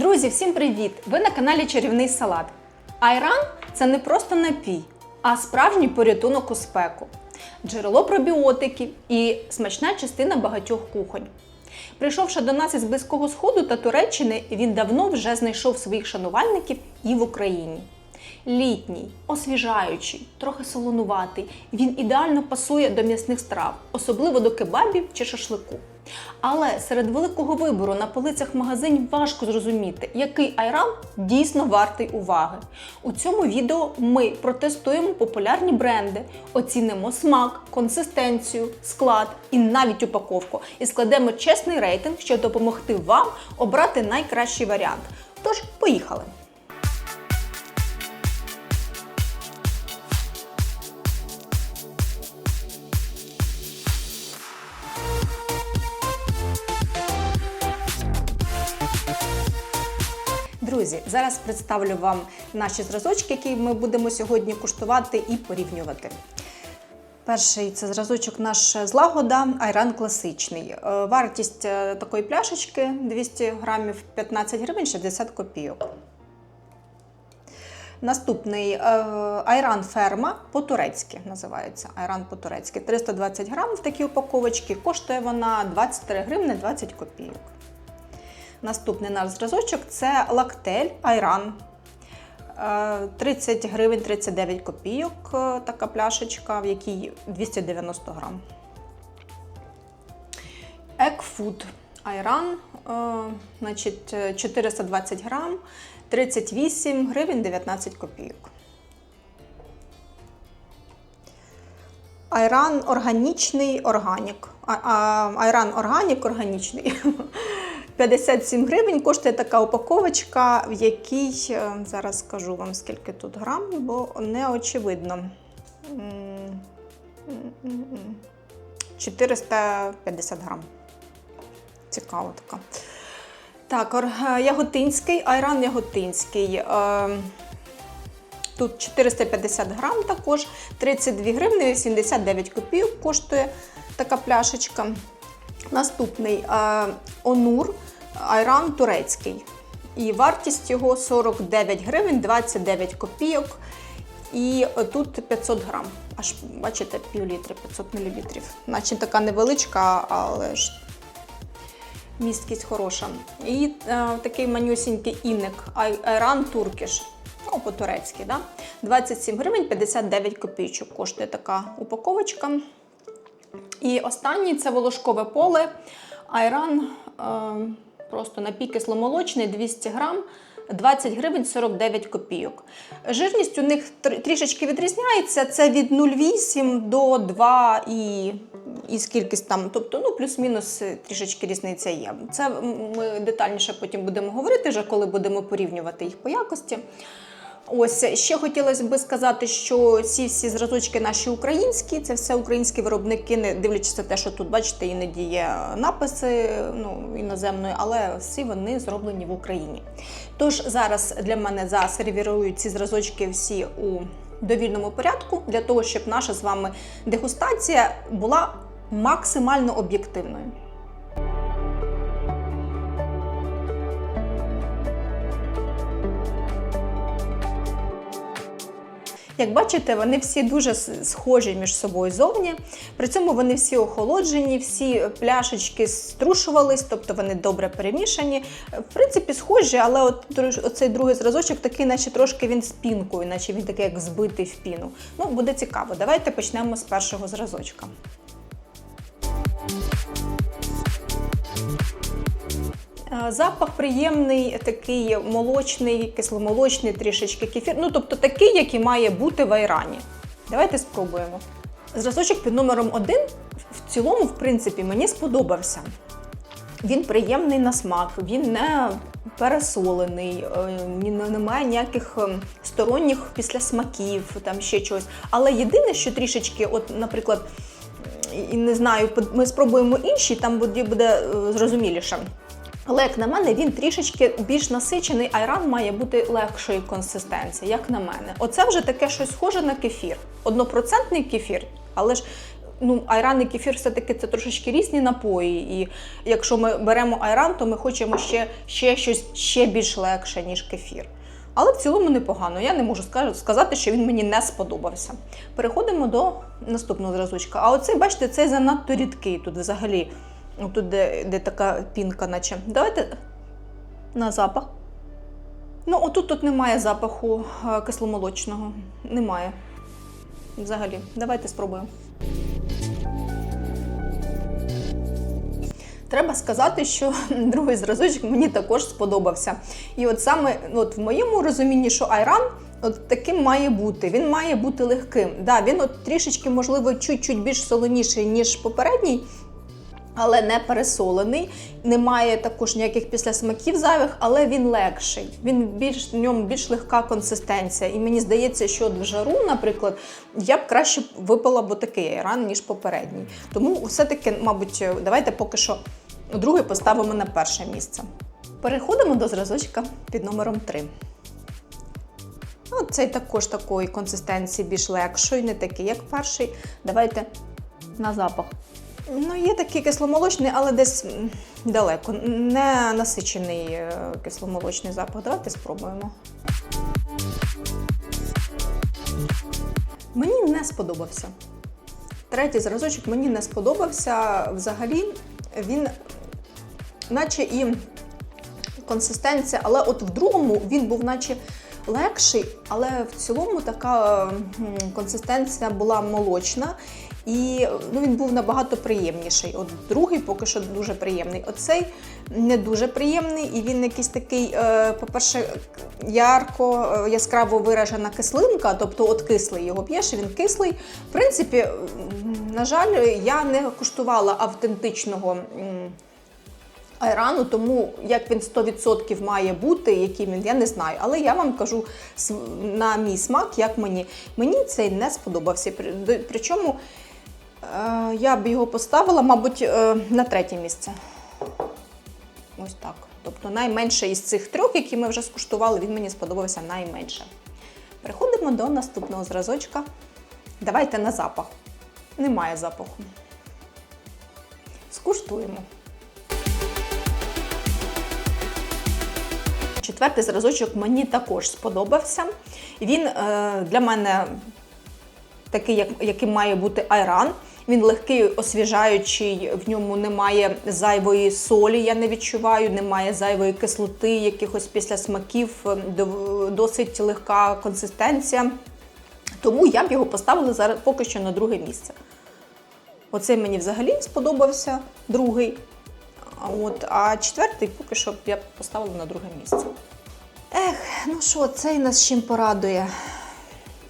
Друзі, всім привіт! Ви на каналі Чарівний Салат. Айран це не просто напій, а справжній порятунок у спеку, джерело пробіотиків і смачна частина багатьох кухонь. Прийшовши до нас із Близького Сходу та Туреччини, він давно вже знайшов своїх шанувальників і в Україні. Літній, освіжаючий, трохи солонуватий. Він ідеально пасує до м'ясних страв, особливо до кебабів чи шашлику. Але серед великого вибору на полицях магазинів важко зрозуміти, який айран дійсно вартий уваги. У цьому відео ми протестуємо популярні бренди, оцінимо смак, консистенцію, склад і навіть упаковку, і складемо чесний рейтинг, щоб допомогти вам обрати найкращий варіант. Тож, поїхали! Друзі, зараз представлю вам наші зразочки, які ми будемо сьогодні куштувати і порівнювати. Перший це зразочок наш злагода айран класичний. Е, Вартість е, такої пляшечки 200 грамів 15 гривень 60 копійок. Наступний е, айран ферма по-турецьки називається. Айран по-турецьки. 320 грам в такій упаковочці. Коштує вона 23 гривни 20 копійок. Наступний наш зразочок це лактель айран. Е, 30 гривень 39 копійок е, така пляшечка, в якій 290 грам. Екфуд айран, е, значить, е, 420 грам, 38 гривень 19 копійок. Айран органічний органік. Айран органік органічний. 57 гривень коштує така упаковочка, в якій е, зараз скажу вам скільки тут грам, бо не очевидно. М, м, м, м. 450 грам. Цікаво така. Так, е, яготинський, айран яготинський. Е, Тут 450 грам також, 32 гривни 89 копійок коштує така пляшечка. Наступний онур айран турецький. І вартість його 49 гривень 29 копійок. І тут 500 грам. Аж бачите, пів літри 500 мл. Наче така невеличка, але ж місткість хороша. І е, такий манюсінький інник ай- айран туркіш. Ну, по-турецьки, да? 27 гривень 59 копійочок коштує така упаковочка. І останній це волошкове поле. Айран е, просто напій кисломолочний 200 грам. 20 гривень 49 копійок. Жирність у них трішечки відрізняється. Це від 0,8 до 2 і, і скількись там, тобто ну, плюс-мінус е, трішечки різниця є. Це ми детальніше потім будемо говорити, вже коли будемо порівнювати їх по якості. Ось ще хотілося би сказати, що ці всі зразочки наші українські, це все українські виробники, не дивлячись на те, що тут, бачите, іноді є написи ну, іноземною, але всі вони зроблені в Україні. Тож зараз для мене засервірують ці зразочки всі у довільному порядку, для того, щоб наша з вами дегустація була максимально об'єктивною. Як бачите, вони всі дуже схожі між собою зовні. При цьому вони всі охолоджені, всі пляшечки струшувались, тобто вони добре перемішані. В принципі, схожі, але от цей другий зразочок такий, наче трошки він з пінкою, наче він такий як збитий в піну. Ну, буде цікаво. Давайте почнемо з першого зразочка. Запах приємний, такий молочний, кисломолочний, трішечки кефір. Ну, тобто такий, який має бути в айрані. Давайте спробуємо. Зразочок під номером один в цілому, в принципі, мені сподобався. Він приємний на смак, він не пересолений, е, немає ніяких е, сторонніх післясмаків, там ще чогось. Але єдине, що трішечки, от, наприклад, і не знаю, ми спробуємо інші, там буде, е, зрозуміліше. Але як на мене, він трішечки більш насичений, айран має бути легшої консистенції, як на мене. Оце вже таке щось схоже на кефір. Однопроцентний кефір, але ж ну, айран і кефір все-таки це трошечки різні напої. І якщо ми беремо айран, то ми хочемо ще, ще щось ще більш легше, ніж кефір. Але в цілому непогано. Я не можу сказати, що він мені не сподобався. Переходимо до наступного зразочка. А оцей, бачите, цей занадто рідкий тут взагалі. Тут, де, де така пінка, наче. Давайте на запах. Ну, отут тут немає запаху е, кисломолочного. Немає. Взагалі. Давайте спробуємо. Треба сказати, що другий зразочок мені також сподобався. І от саме ну, от в моєму розумінні, що айран от таким має бути. Він має бути легким. Да, він от трішечки, можливо, чуть-чуть більш солоніший, ніж попередній. Але не пересолений, немає також ніяких післясмаків зайвих, але він легший. Він більш в ньому більш легка консистенція. І мені здається, що в жару, наприклад, я б краще випила б такий айран, ніж попередній. Тому все-таки, мабуть, давайте поки що другий поставимо на перше місце. Переходимо до зразочка під номером 3. Ну, цей також такої консистенції більш легшої, не такий, як перший. Давайте на запах. Ну, є такий кисломолочний, але десь далеко. Не насичений е, кисломолочний запах. Давайте спробуємо. Мені не сподобався. Третій зразочок мені не сподобався. Взагалі, він, наче і консистенція, але от в другому він був наче легший, але в цілому така консистенція була молочна. І ну, він був набагато приємніший. От другий поки що дуже приємний. Оцей не дуже приємний, і він якийсь такий, е, по-перше, ярко, е, яскраво виражена кислинка, тобто от кислий його п'єш, він кислий. В принципі, на жаль, я не куштувала автентичного. айрану, тому як він 100% має бути, яким він, я не знаю. Але я вам кажу на мій смак, як мені. Мені цей не сподобався. Причому я б його поставила, мабуть, е, на третє місце. Ось так. Тобто найменше із цих трьох, які ми вже скуштували, він мені сподобався найменше. Переходимо до наступного зразочка. Давайте на запах. Немає запаху. Скуштуємо. Четвертий зразочок мені також сподобався. Він е, для мене такий, як, яким має бути айран. Він легкий, освіжаючий, в ньому немає зайвої солі, я не відчуваю, немає зайвої кислоти, якихось післясмаків, е, дов- досить легка консистенція. Тому я б його поставила зараз поки що на друге місце. Оцей мені взагалі сподобався, другий. А От, а четвертий поки що я б поставила на друге місце. Ех, ну що, цей нас чим порадує?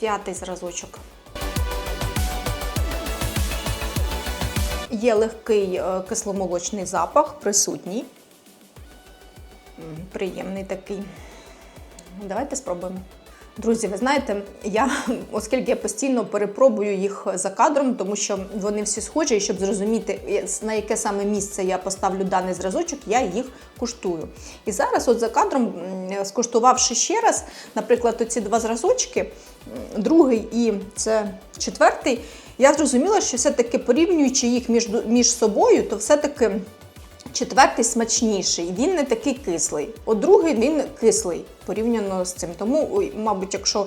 П'ятий зразочок. Є легкий е, кисломолочний запах, присутній. Приємний такий. Давайте спробуємо. Друзі, ви знаєте, я, оскільки я постійно перепробую їх за кадром, тому що вони всі схожі, і щоб зрозуміти, на яке саме місце я поставлю даний зразочок, я їх куштую. І зараз, от за кадром, м, скуштувавши ще раз, наприклад, оці два зразочки, другий і це четвертий, я зрозуміла, що все-таки порівнюючи їх між, між собою, то все-таки Четвертий смачніший, він не такий кислий. От другий він кислий порівняно з цим. Тому, мабуть, якщо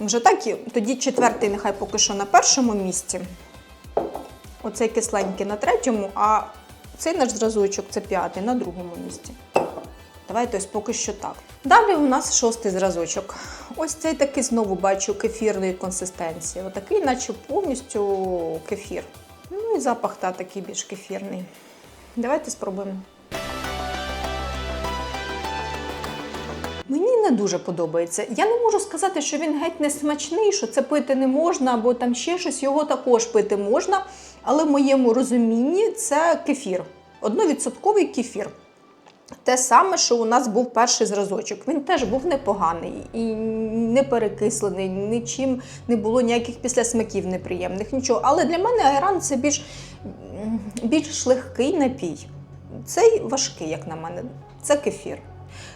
вже так, тоді четвертий нехай поки що на першому місці. Оцей кисленький на третьому, а цей наш зразочок це п'ятий на другому місці. Давайте ось поки що так. Далі у нас шостий зразочок. Ось цей такий знову бачу кефірної консистенції. Отакий, наче повністю кефір. Ну і запах та такий більш кефірний. Давайте спробуємо. Мені не дуже подобається. Я не можу сказати, що він геть не смачний, що це пити не можна, або там ще щось, його також пити можна. Але в моєму розумінні це кефір. Одновідсотковий кефір. Те саме, що у нас був перший зразочок. Він теж був непоганий і не перекислений, нічим не було ніяких післясмаків неприємних, нічого. Але для мене айран це більш, більш легкий напій. Цей важкий, як на мене, це кефір.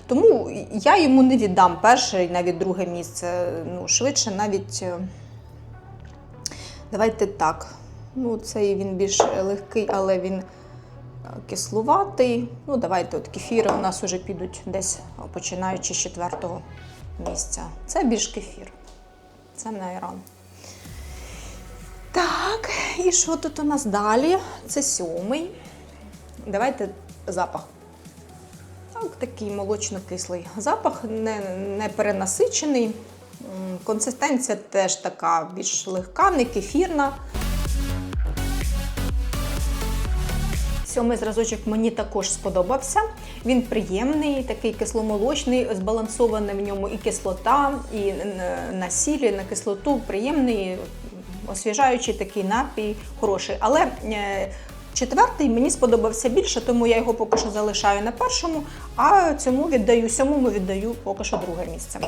Тому я йому не віддам перше і навіть друге місце. Ну, швидше навіть. е, Давайте так. Ну, цей він більш легкий, але він кислуватий. Ну, давайте от кефіри у нас вже підуть десь починаючи з четвертого місця. Це більш кефір. Це не айран. Так, і що тут у нас далі? Це сьомий. Давайте запах. Так, такий молочно-кислий запах, не, не перенасичений. Консистенція теж така більш легка, не кефірна. Сьомий зразочок мені також сподобався. Він приємний, такий кисломолочний, збалансований в ньому і кислота, і на сілі, на кислоту. Приємний, освіжаючий такий напій, хороший. Але е, четвертий мені сподобався більше, тому я його поки що залишаю на першому, а цьому віддаю, сьомому віддаю поки що друге місце.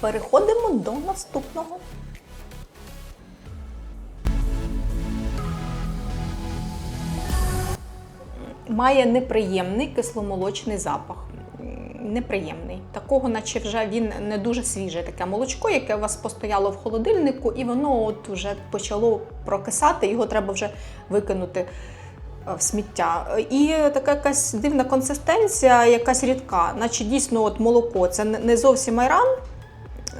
Переходимо до наступного. Має неприємний кисломолочний запах. Неприємний. Такого, наче вже він не дуже свіже. Таке молочко, яке у вас постояло в холодильнику, і воно от вже почало прокисати, його треба вже викинути е, в сміття. І така якась дивна консистенція, якась рідка, наче дійсно от молоко. Це не зовсім айран,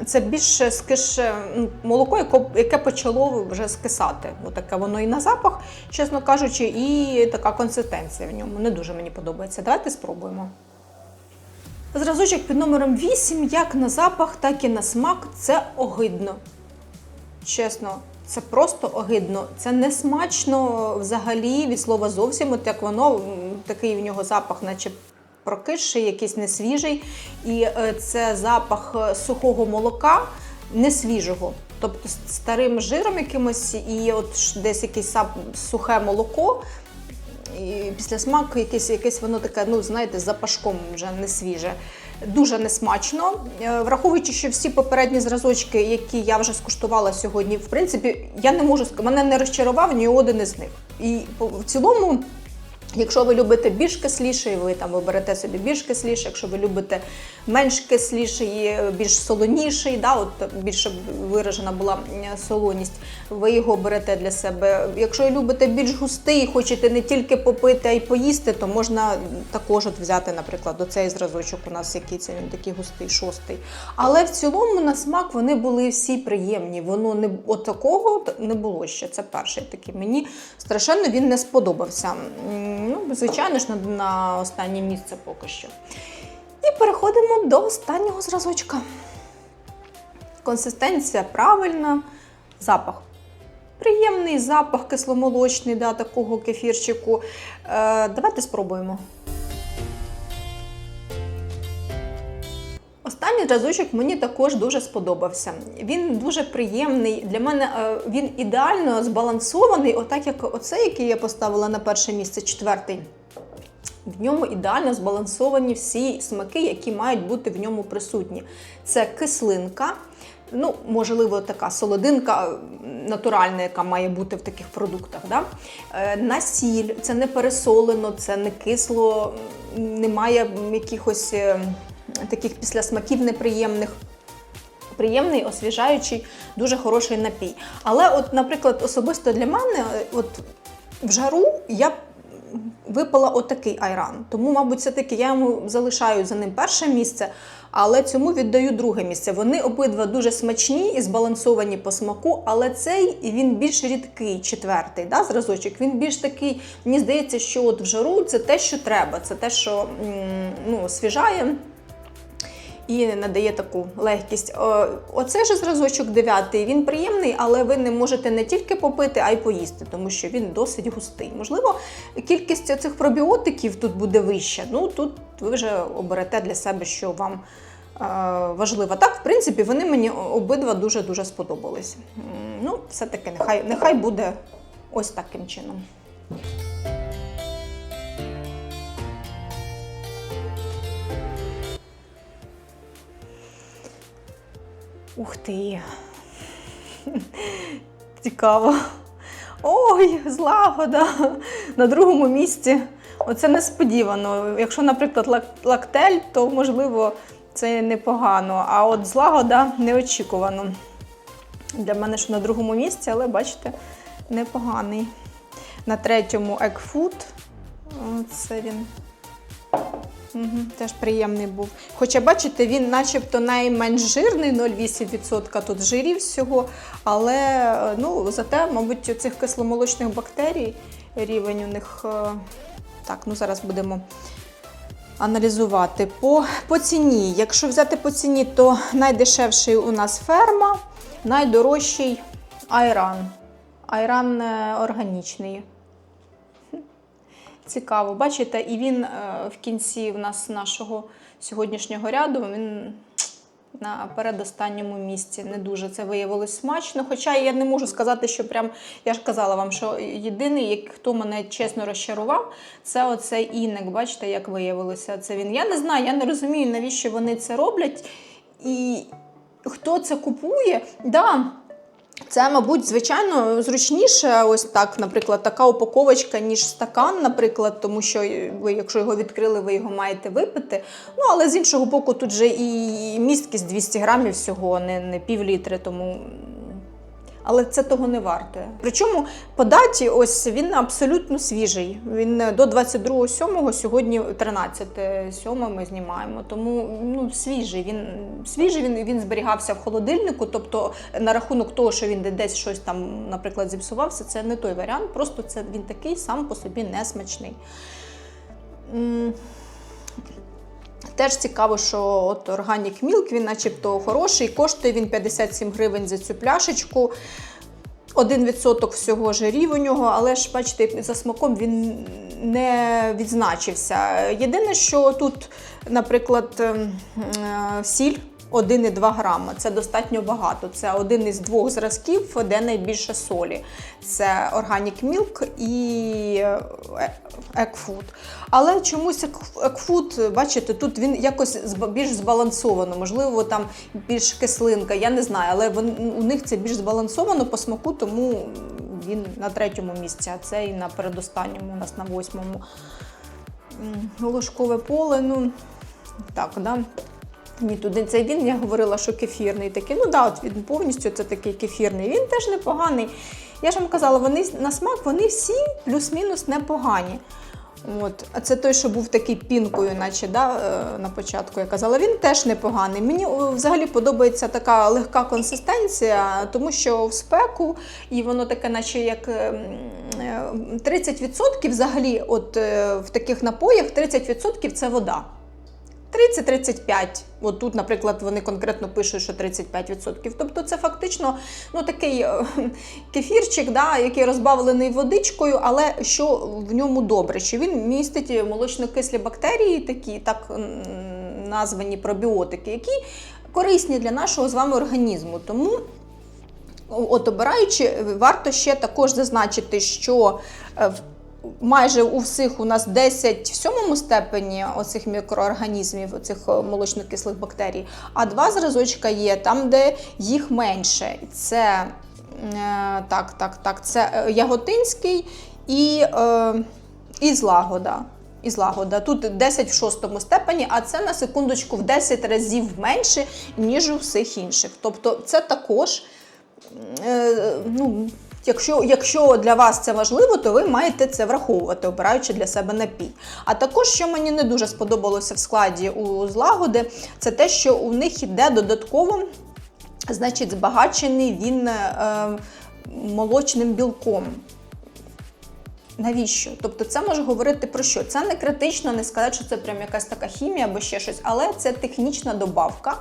це більше скиш, ну, молоко, яке, почало вже скисати. Ну, таке воно і на запах, чесно кажучи, і така консистенція в ньому. Не дуже мені подобається. Давайте спробуємо. Зразочок під номером 8, як на запах, так і на смак, це огидно. Чесно, це просто огидно. Це не смачно взагалі від слова зовсім. От як воно, такий в нього запах, наче прокисший, якийсь несвіжий. І е, це запах е, сухого молока, несвіжого. Тобто старим жиром якимось, і от десь якесь сухе молоко. І після смаку якесь, якесь воно таке, ну знаєте, запашком вже не свіже. Дуже несмачно. Е, Враховуючи, що всі попередні зразочки, які я вже скуштувала сьогодні, в принципі, я не можу мене не розчарував ні один із них. І в цілому. Якщо ви любите більш кисліший, ви там оберете собі більш кисліший. Якщо ви любите менш кисліший, більш солоніший, да, от більше виражена була солоність, ви його берете для себе. Якщо любите більш густий, хочете не тільки попити, а й поїсти, то можна також от взяти, наприклад, оцей зразочок у нас, який це він такий густий, шостий. Але в цілому на смак вони були всі приємні. Воно не от такого не було ще. Це перший такий. Мені страшенно він не сподобався. Ну, звичайно ж, на, на останнє місце поки що. І переходимо до останнього зразочка. Консистенція правильна, запах. Приємний запах кисломолочний, да, такого кефірчику. Е, давайте спробуємо. Останній разочок мені також дуже сподобався. Він дуже приємний. Для мене е, він ідеально збалансований, отак як оцей, який я поставила на перше місце, четвертий. В ньому ідеально збалансовані всі смаки, які мають бути в ньому присутні. Це кислинка, ну, можливо, така солодинка натуральна, яка має бути в таких продуктах. Да? Е, Насіль, це не пересолено, це не кисло, немає якихось е, таких післясмаків неприємних. Приємний, освіжаючий, дуже хороший напій. Але, от, наприклад, особисто для мене, е, от в жару я випала отакий айран. Тому, мабуть, все-таки я йому залишаю за ним перше місце, але цьому віддаю друге місце. Вони обидва дуже смачні і збалансовані по смаку, але цей він більш рідкий, четвертий да, зразочок. Він більш такий, мені здається, що от в жару це те, що треба, це те, що ну, освіжає і надає таку легкість. О, Оцей же зразочок дев'ятий, він приємний, але ви не можете не тільки попити, а й поїсти, тому що він досить густий. Можливо, кількість цих пробіотиків тут буде вища. Ну тут ви вже оберете для себе, що вам е, важливо. Так, в принципі, вони мені обидва дуже дуже сподобались. Ну, все-таки нехай, нехай буде ось таким чином. Ух ти. Цікаво. Ой, злагода. На другому місці. Оце несподівано. Якщо, наприклад, лактель, то можливо це непогано. А от злагода неочікувано. Для мене ж на другому місці, але бачите, непоганий. На третьому Egg Це він. Угу, теж приємний був. Хоча, бачите, він начебто найменш жирний, 0,8% тут жирів всього. Але е, ну, зате, мабуть, цих кисломолочних бактерій рівень у них. е, Так, ну зараз будемо аналізувати. По, по ціні. Якщо взяти по ціні, то найдешевший у нас ферма, найдорожчий айран. Айран е, органічний. Цікаво, бачите, і він е, в кінці в нас нашого сьогоднішнього ряду він на передостанньому місці. Не дуже це виявилось смачно. Хоча я не можу сказати, що прям я ж казала вам, що єдиний, хто мене чесно розчарував, це оцей інник. Bачите, як виявилося це він. Я не знаю, я не розумію, навіщо вони це роблять. І хто це купує, да. Це, мабуть, звичайно, зручніше, ось так, наприклад, така упаковочка, ніж стакан, наприклад, тому що ви, якщо його відкрили, ви його маєте випити. Ну, але з іншого боку, тут же і місткість 200 грамів всього, не, не пів літри, тому. Але це того не варте. Причому по даті, ось він абсолютно свіжий. Він до 22.07, сьогодні 13.07 ми знімаємо. Тому ну, свіжий. Він свіжий, він, він зберігався в холодильнику. Тобто, на рахунок того, що він десь щось там, наприклад, зіпсувався, це не той варіант. Просто це він такий сам по собі несмачний. Теж цікаво, що от Organic Milk, він начебто хороший, коштує він 57 гривень за цю пляшечку. 1% всього жирів у нього, але ж, бачите, за смаком він не відзначився. Єдине, що тут, наприклад, ем, е, сіль 1,2 грама. Це достатньо багато. Це один із двох зразків, де найбільше солі. Це Organic Milk і е, Food. Але чомусь Food, бачите, тут він якось більш збалансовано, можливо, там більш кислинка, я не знаю, але у них це більш збалансовано по смаку, тому він на третьому місці, а цей на передостанньому, у нас на восьмому. Ложкове поле, ну так, да. Ні, туди цей він, я говорила, що кефірний такий. Ну да, от він повністю це такий кефірний. Він теж непоганий. Я ж вам казала, вони на смак вони всі плюс-мінус непогані. От. А це той, що був такий пінкою, наче да, е, на початку я казала, він теж непоганий. Мені взагалі подобається така легка консистенція, тому що в спеку, і воно таке, наче як е, м, е, 30% взагалі, от е, в таких напоях 30% це вода. 30-35. От тут, наприклад, вони конкретно пишуть, що 35%. Тобто це фактично ну, такий е, кефірчик, да, який розбавлений водичкою, але що в ньому добре, що він містить молочно-кислі бактерії, такі так названі пробіотики, які корисні для нашого з вами організму. Тому От обираючи, варто ще також зазначити, що е, в- майже у всіх у нас 10 в сьомому степені оцих мікроорганізмів, оцих е, молочно-кислих бактерій, а два зразочка є там, де їх менше. Це е, так, так, так, це е, яготинський і, і злагода. І злагода. Тут 10 в шостому степені, а це на секундочку в 10 разів менше, ніж у всіх інших. Тобто це також ну, якщо, якщо для вас це важливо, то ви маєте це враховувати, обираючи для себе напій. А також, що мені не дуже сподобалося в складі у злагоди, це те, що у них йде додатково, значить, збагачений він е, молочним білком. Навіщо? Тобто це може говорити про що? Це не критично, не сказати, що це прям якась така хімія або ще щось, але це технічна добавка,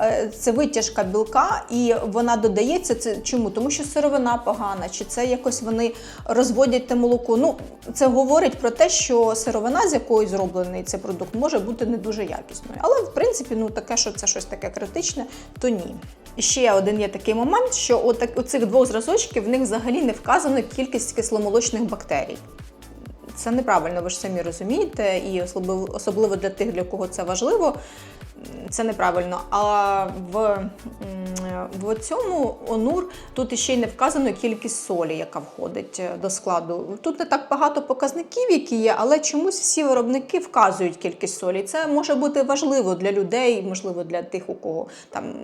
е, це витяжка білка, і вона додається. Це чому? Тому що сировина погана, чи це якось вони розводять те молоко. Ну, це говорить про те, що сировина, з якої зроблений цей продукт, може бути не дуже якісною. Але в принципі, ну таке, що це щось таке критичне, то ні. Ще один є такий момент, що у цих двох зразочків в них взагалі не вказано кількість кисломолочних бактерій. Це неправильно, ви ж самі розумієте, і особливо, для тих, для кого це важливо, це неправильно. А в, в цьому онур тут іще й не вказано кількість солі, яка входить е, до складу. Тут не так багато показників, які є, але чомусь всі виробники вказують кількість солі. Це може бути важливо для людей, можливо, для тих, у кого там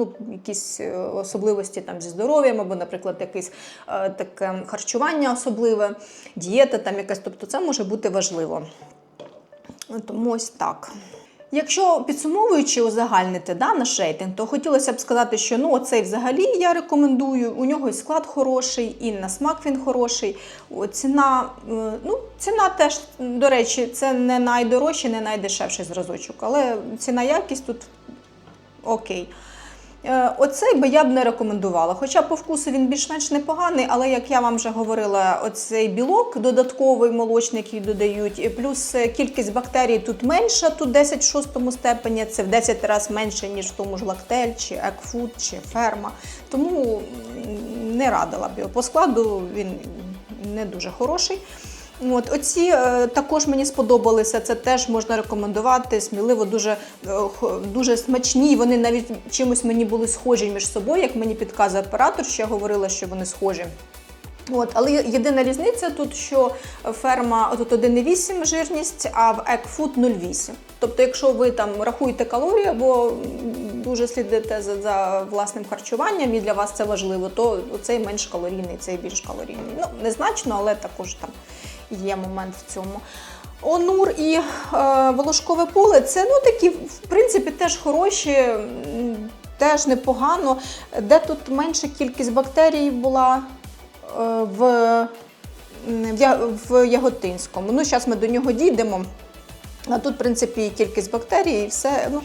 ну, якісь е, особливості там зі здоров'ям, або, наприклад, якесь е, таке харчування особливе, дієта там якась, тобто це може бути важливо. Тому ось так. Якщо підсумовуючи узагальнити да, наш рейтинг, то хотілося б сказати, що ну оцей взагалі я рекомендую. У нього і склад хороший, і на смак він хороший. Ціна, ну, ціна теж, до речі, це не найдорожчий, не найдешевший зразочок, але ціна якість тут окей. Е, Оцей би я б не рекомендувала. Хоча по вкусу він більш-менш непоганий, але як я вам вже говорила, оцей білок додатковий молочний, який додають, і плюс е, кількість бактерій тут менша, тут 10 в шостому степені, це в 10 разів менше, ніж в тому ж лактель, чи екфуд, чи ферма. Тому не радила б його. По складу він не дуже хороший. От оці е, також мені сподобалися. Це теж можна рекомендувати. Сміливо, дуже, е, дуже смачні. Вони навіть чимось мені були схожі між собою, як мені підказує оператор, що я говорила, що вони схожі. От, але єдина різниця тут, що ферма тут 1,8 жирність, а в Екфуд 0,8. Тобто, якщо ви там рахуєте калорії або дуже слідите за, за власним харчуванням, і для вас це важливо, то цей менш калорійний, цей більш калорійний. Ну, незначно, але також там є момент в цьому. Онур і е, волошкове поле це ну такі, в принципі, теж хороші, теж непогано. Де тут менша кількість бактерій була в, в, Яготинському. Ну, зараз ми до нього дійдемо. А тут, в принципі, кількість бактерій і все. Ну,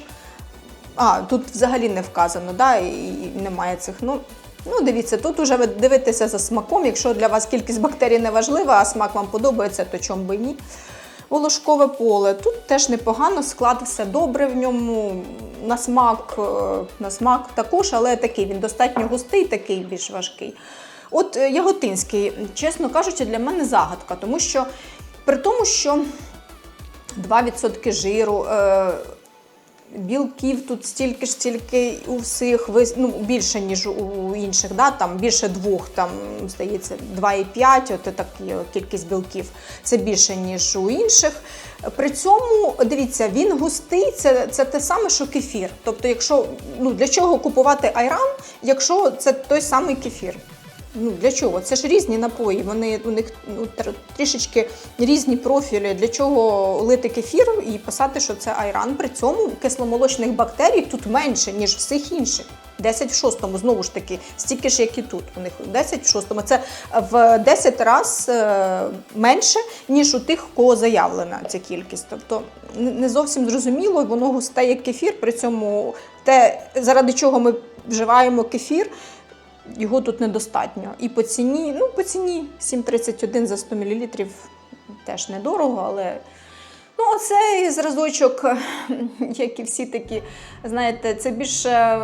а, тут взагалі не вказано, да, і, немає цих. Ну, ну, дивіться, тут уже ви дивитеся за смаком. Якщо для вас кількість бактерій не важлива, а смак вам подобається, то чому би ні. Волошкове поле. Тут теж непогано, склад все добре в ньому. На смак, е, на смак також, але такий він достатньо густий, такий більш важкий. От е, Яготинський, чесно кажучи, для мене загадка, тому що при тому, що 2% жиру. Е, Білків тут стільки ж, стільки у всіх, ну, більше, ніж у інших, да? там більше двох, там, здається, 2,5, от така кількість білків. Це більше, ніж у інших. При цьому, дивіться, він густий, це, це те саме, що кефір. Тобто, якщо, ну, для чого купувати айран, якщо це той самий кефір? Ну, для чого? Це ж різні напої. Вони у них ну, трішечки різні профілі. Для чого лити кефір і писати, що це айран. При цьому кисломолочних бактерій тут менше, ніж всіх інших. 10 в шостому, знову ж таки, стільки ж, як і тут. У них 10 в шостому. Це в 10 разів менше, ніж у тих, у кого заявлена ця кількість. Тобто не зовсім зрозуміло, воно густе як кефір. При цьому те, заради чого ми вживаємо кефір, його тут недостатньо. І по ціні, ну, по ціні 7,31 за 100 мл теж недорого, але. Ну, оцей зразочок, як і всі такі, знаєте, це більше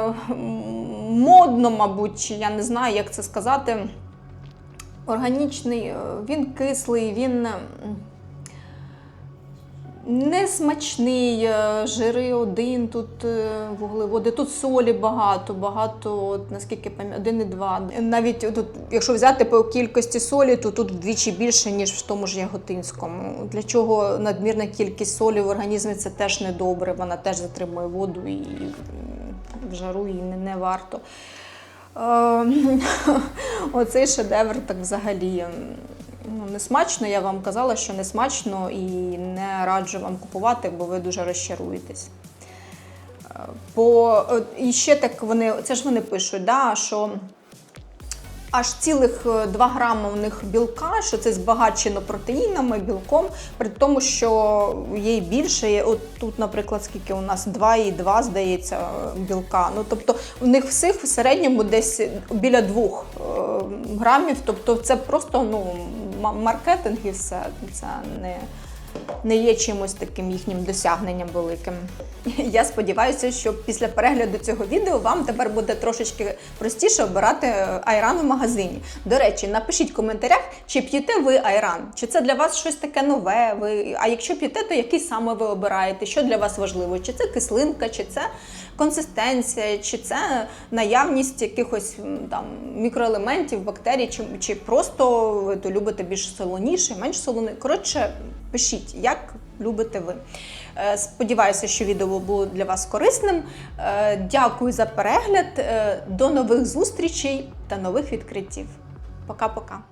модно, мабуть, я не знаю, як це сказати. Органічний, е, він кислий, він Несмачний, е, жири один, тут е, вуглеводи, тут солі багато, багато, от, наскільки пам'ятаю, 1,2. Навіть тут, якщо взяти по кількості солі, то тут вдвічі більше, ніж в тому ж яготинському. Для чого надмірна кількість солі в організмі це теж недобре, вона теж затримує воду і в жару її не, не варто. Е, Оцей шедевр так взагалі. Ну, смачно, я вам казала, що не смачно і не раджу вам купувати, бо ви дуже розчаруєтесь. Е, По, е, і ще так вони, це ж вони пишуть, да, що аж цілих е, 2 грами у них білка, що це збагачено протеїнами, білком, при тому, що є більше. Є- От тут, наприклад, скільки у нас 2,2, здається, е, білка. Ну тобто у них всіх в середньому десь біля 2 грамів. Тобто це просто ну, маркетинг і все. Це не не є чимось таким їхнім досягненням великим. Я сподіваюся, що після перегляду цього відео вам тепер буде трошечки простіше обирати е, айран в магазині. До речі, напишіть в коментарях, чи п'єте ви айран, чи це для вас щось таке нове. Ви... А якщо п'єте, то який саме ви обираєте? Що для вас важливо? Чи це кислинка, чи це консистенція, чи це наявність якихось там мікроелементів, бактерій, чи, чи просто ви то любите більш солоніше, менш солоне. Коротше, пишіть, як, любите ви. Е, Сподіваюся, що відео було для вас корисним. Е, Дякую за перегляд. Е, До нових зустрічей та нових відкриттів. Пока-пока.